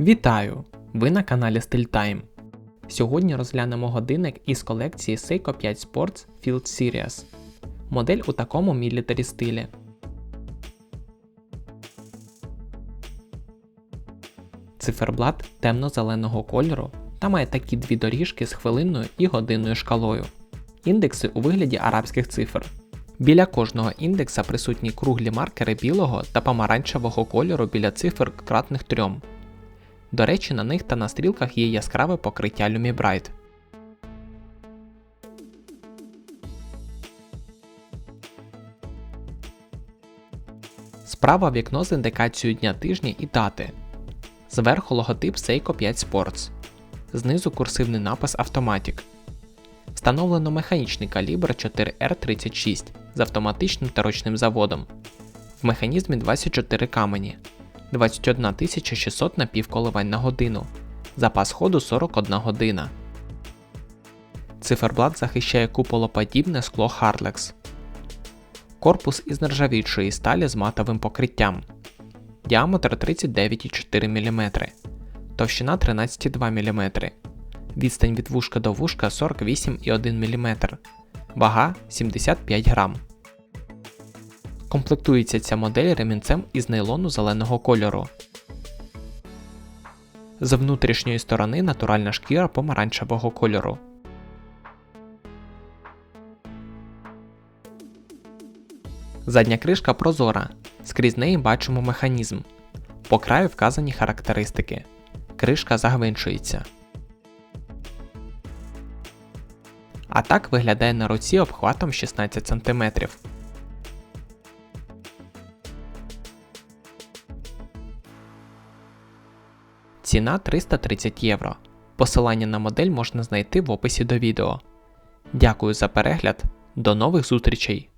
Вітаю! Ви на каналі StyleTime. Сьогодні розглянемо годинник із колекції Seiko 5 Sports Field Series. Модель у такому мілітарі стилі. Циферблат темно-зеленого кольору та має такі дві доріжки з хвилинною і годинною шкалою. Індекси у вигляді арабських цифр. Біля кожного індекса присутні круглі маркери білого та помаранчевого кольору біля цифр кратних трьом. До речі, на них та на стрілках є яскраве покриття Lumibright. Справа вікно з індикацією дня тижня і дати. Зверху логотип Seiko 5 Sports. Знизу курсивний напис Automatic. Встановлено механічний калібр 4R36 з автоматичним та ручним заводом. В механізмі 24 камені, 21 600 напівколивань на годину, запас ходу 41 година. Циферблат захищає куполоподібне скло Hardlex. Корпус із нержавійчої сталі з матовим покриттям. Діаметр 39,4 мм, товщина 13,2 мм, відстань від вушка до вушка 48,1 мм, вага 75 грам. Комплектується ця модель ремінцем із нейлону зеленого кольору. З внутрішньої сторони натуральна шкіра помаранчевого кольору. Задня кришка прозора. Скрізь неї бачимо механізм. По краю вказані характеристики. Кришка загвинчується. А так виглядає на руці обхватом 16 см. Ціна 330 євро. Посилання на модель можна знайти в описі до відео. Дякую за перегляд. До нових зустрічей!